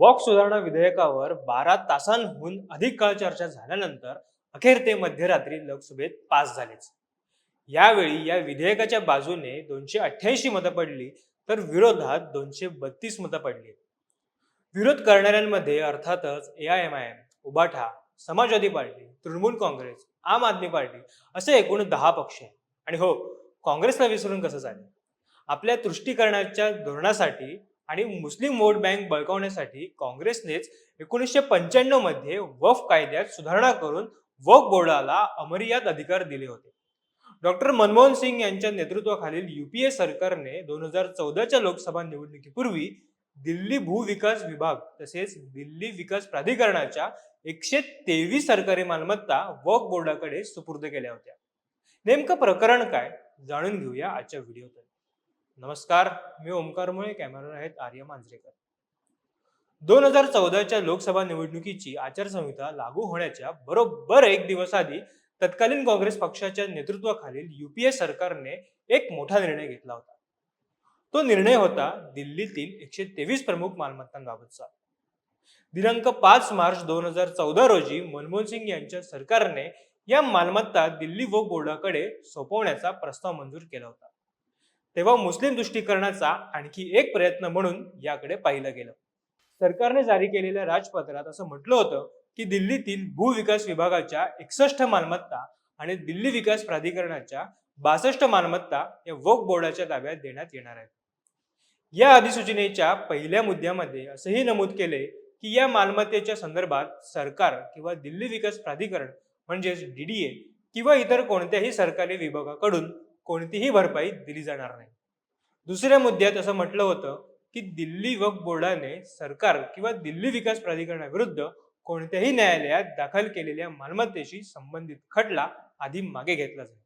Walk सुधारणा विधेयकावर बारा तासांहून अधिक काळ चर्चा झाल्यानंतर अखेर ते मध्यरात्री लोकसभेत पास झालेच. यावेळी या विधेयकाच्या बाजूने दोनशे अठ्ठ्याऐंशी मतं पडली तर विरोधात दोनशे बत्तीस मतं पडली. विरोध करणाऱ्यांमध्ये अर्थातच A I M I M Ubatha Samajwadi party Trinamool Congress Aam Aadmi party असे एकूण दहा पक्ष आहेत. आणि हो काँग्रेसला विसरून कसं चालेल? आपल्या तुष्टीकरणाच्या धोरणासाठी आणि मुस्लिम वोट बँक बळकावण्यासाठी काँग्रेसनेच एकोणीसशे पंच्याण्णवमध्ये वफ कायद्यात सुधारणा करून वफ बोर्डाला अमर्याद अधिकार दिले होते. डॉक्टर मनमोहन सिंग यांच्या नेतृत्वाखालील युपीए सरकारने दोन हजार चौदाच्या लोकसभा निवडणुकीपूर्वी दिल्ली भूविकास विभाग तसेच दिल्ली विकास प्राधिकरणाच्या एकशे तेवीस सरकारी मालमत्ता वक्फ बोर्डाकडे सुपूर्द केल्या होत्या. नेमकं प्रकरण काय? जाणून घेऊया आजच्या व्हिडिओतून. नमस्कार मी ओमकार मुळे कॅमेरा आहेत आर्य मांजरेकर. दोन हजार चौदाच्या लोकसभा निवडणुकीची आचारसंहिता लागू होण्याच्या बरोबर एक दिवस आधी तत्कालीन काँग्रेस पक्षाच्या नेतृत्वाखालील युपीए सरकारने एक मोठा निर्णय घेतला होता. तो निर्णय होता दिल्लीतील एकशे तेवीस प्रमुख मालमत्तांबाबतचा. दिनांक पाच मार्च दोन हजार चौदा रोजी मनमोहन सिंग यांच्या सरकारने या मालमत्ता दिल्ली व बोर्डाकडे सोपवण्याचा प्रस्ताव मंजूर केला होता. तेव्हा मुस्लिम तुष्टीकरणाचा आणखी एक प्रयत्न म्हणून याकडे पाहिलं गेलं. सरकारने जारी केलेल्या राजपत्रात असं म्हटलं होतं की दिल्लीतील भूविकास विभागाच्या एकसष्ट मालमत्ता आणि दिल्ली विकास प्राधिकरणाच्या बासष्ट मालमत्ता या वक बोर्डाच्या ताब्यात देण्यात येणार आहेत. या अधिसूचनेच्या पहिल्या मुद्द्यामध्ये असंही नमूद केले की या मालमत्तेच्या संदर्भात सरकार किंवा दिल्ली विकास प्राधिकरण म्हणजेच डीडीए किंवा इतर कोणत्याही सरकारी विभागाकडून कोणतीही भरपाई दिली जाणार नाही. दुसऱ्या मुद्द्यात असं म्हटलं होतं की दिल्ली वक्फ बोर्डाने सरकार किंवा दिल्ली विकास प्राधिकरणाविरुद्ध कोणत्याही न्यायालयात दाखल केलेल्या मालमत्तेशी संबंधित खटला आधी मागे घेतला जाईल.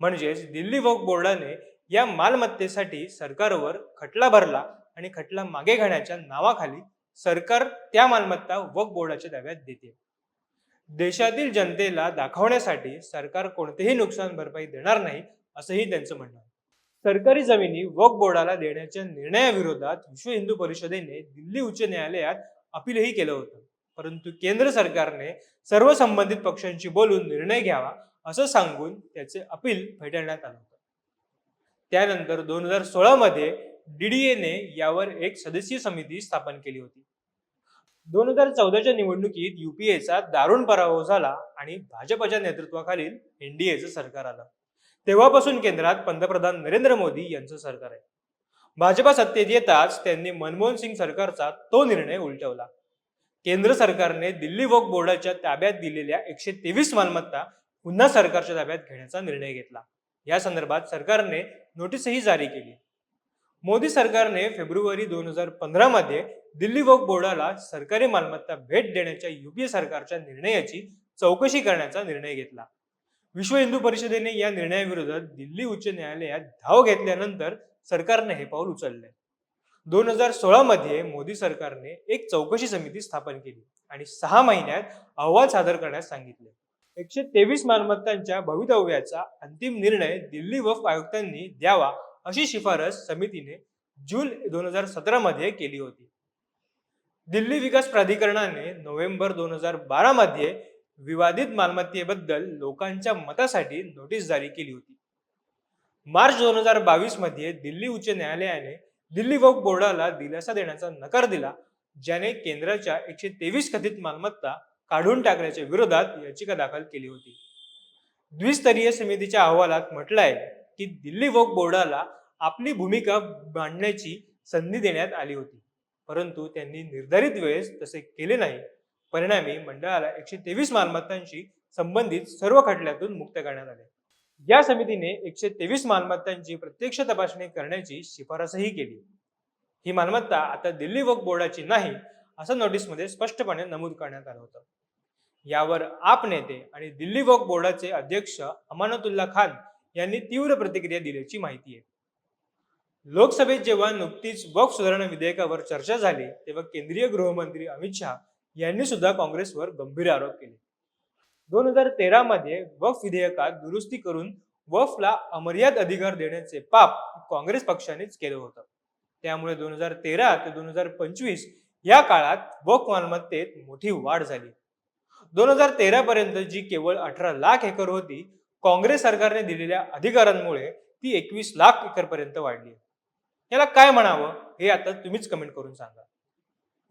म्हणजेच दिल्ली वक्फ बोर्डाने या मालमत्तेसाठी सरकारवर खटला भरला आणि खटला मागे घेण्याच्या नावाखाली सरकार त्या मालमत्ता वक्फ बोर्डाच्या दाव्यात देते. देशातील जनतेला दाखवण्यासाठी सरकार कोणतेही नुकसान भरपाई देणार नाही असंही त्यांचं म्हणणं आहे. सरकारी जमिनी वक्फ बोर्डाला देण्याच्या निर्णयाविरोधात विश्व हिंदू परिषदेने दिल्ली उच्च न्यायालयात अपीलही केलं होतं. परंतु केंद्र सरकारने सर्व संबंधित पक्षांशी बोलून निर्णय घ्यावा असं सांगून त्याचे अपील फेटाळण्यात आलं होतं. त्यानंतर दोन हजार सोळा मध्ये डीडीएने यावर एक सदस्यीय समिती स्थापन केली होती. दोन हजार चौदाच्या निवडणुकीत युपीएचा दारुण पराभव झाला आणि भाजपच्या नेतृत्वाखालील एनडीएचं सरकार आलं. तेव्हापासून केंद्रात पंतप्रधान नरेंद्र मोदी यांचं सरकार आहे. भाजपा सत्तेत येताच त्यांनी मनमोहन सिंग सरकारचा तो निर्णय उलटवला. केंद्र सरकारने दिल्ली वक्फ बोर्डाच्या ताब्यात दिलेल्या एकशे तेवीस मालमत्ता पुन्हा सरकारच्या ताब्यात घेण्याचा निर्णय घेतला. या संदर्भात सरकारने नोटीसही जारी केली. मोदी सरकारने फेब्रुवारी दोन हजार पंधरा मध्ये दिल्ली वक्फ बोर्डाला सरकारी मालमत्ता भेट देण्याच्या युपीए सरकारच्या निर्णयाची चौकशी करण्याचा निर्णय घेतला. विश्व हिंदू परिषदेने या निर्णयाविरोधात दिल्ली उच्च न्यायालयात धाव घेतल्यानंतर सरकारने हे पाऊल उचलले. दोन हजार सोळामध्ये मोदी सरकारने एक चौकशी समिती स्थापन केली आणि सहा महिन्यात अहवाल सादर करण्यास सांगितले. एकशे तेवीस मालमत्तांच्या भवितव्याचा अंतिम निर्णय दिल्ली वफ आयुक्तांनी द्यावा अशी शिफारस समितीने जून दोन हजार सतरामध्ये केली होती. दिल्ली विकास प्राधिकरणाने नोव्हेंबर दोन हजार बारा मध्ये विवादित मालमत्तेबद्दल लोकांच्या मतासाठी नोटीस जारी केली होती. मार्च दोन हजार बावीसमध्ये दिल्ली उच्च न्यायालयाने दिल्ली वक्फ बोर्डाला दिलासा देण्याचा नकार दिला ज्याने केंद्राच्या एकशे तेवीस कथित मालमत्ता काढून टाकण्याच्या विरोधात याचिका दाखल केली होती. द्विस्तरीय समितीच्या अहवालात म्हटलं आहे की दिल्ली वक्फ बोर्डाला आपली भूमिका मांडण्याची संधी देण्यात आली होती परंतु त्यांनी निर्धारित वेळेस तसे केले नाही. परिणामी मंडळाला एकशे तेवीस मालमत्तांशी संबंधित सर्व खटल्यातून मुक्त करण्यात आले. या समितीने एकशे तेवीस मालमत्तांची प्रत्यक्ष तपासणी करण्याची शिफारसही केली. ही मालमत्ता आता दिल्ली वक्फ बोर्डाची नाही असं नोटीसमध्ये स्पष्टपणे नमूद करण्यात आलं होतं. यावर आप नेते आणि दिल्ली वक्फ बोर्डाचे अध्यक्ष अमानतुल्ला खान यांनी तीव्र प्रतिक्रिया दिल्याची माहिती आहे. लोकसभेत जेव्हा नुकतीच वक्फ सुधारणा विधेयकावर चर्चा झाली तेव्हा केंद्रीय गृहमंत्री अमित शहा यांनी सुद्धा काँग्रेसवर गंभीर आरोप केले. दोन हजार तेरा मध्ये वफ विधेयकात दुरुस्ती करून वफला अमर्याद अधिकार देण्याचे पाप काँग्रेस पक्षानेच केलं होतं. त्यामुळे दोन हजार तेरा ते दोन हजार पंचवीस या काळात वफ मालमत्तेत मोठी वाढ झाली. दोन हजार तेरा पर्यंत जी केवळ अठरा लाख एकर होती काँग्रेस सरकारने दिलेल्या अधिकारांमुळे ती एकवीस लाख एकर पर्यंत वाढली. याला काय म्हणावं हे आता तुम्हीच कमेंट करून सांगा.